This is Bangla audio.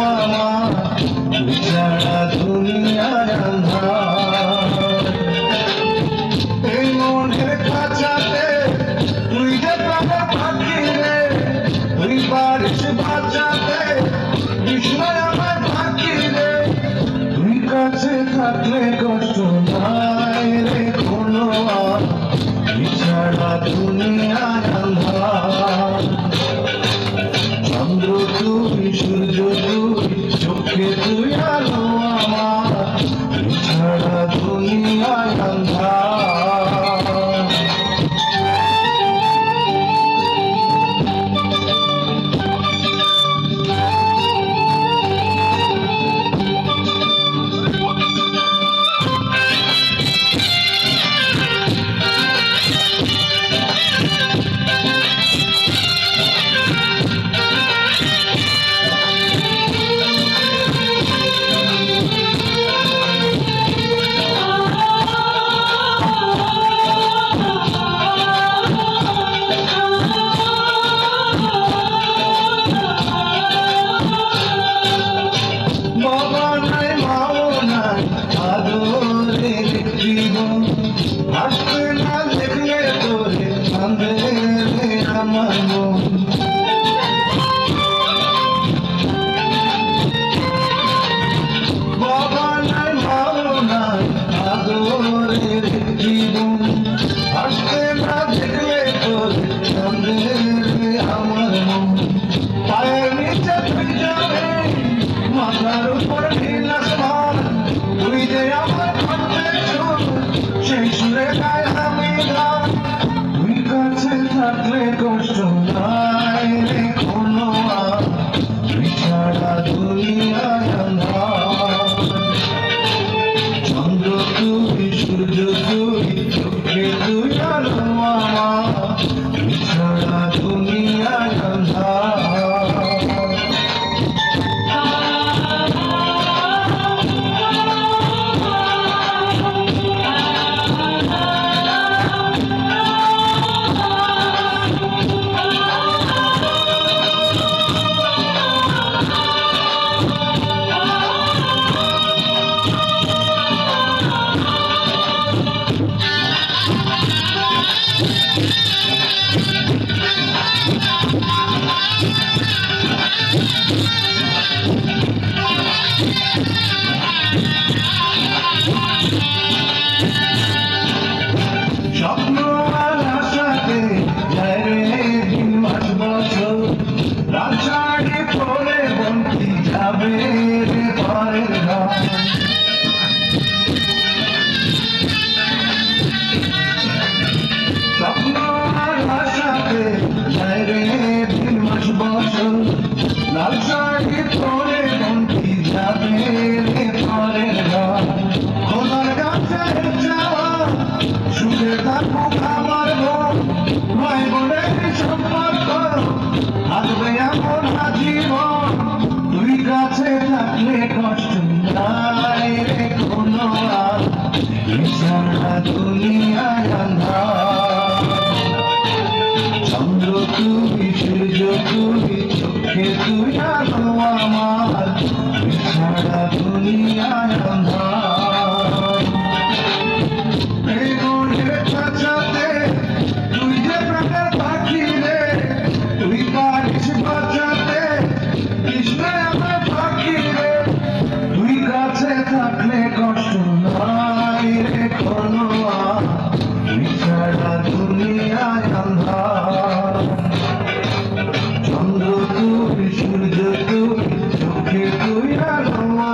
আমার সারা দুনিয়ার এই মনের খাঁচাতে তুই যে পারে ফাঁকি রে তুই পারিস বাঁচাতে কৃষ্ণ আমার ফাঁকি কষ্ট come on. है உயிரால் அம்மா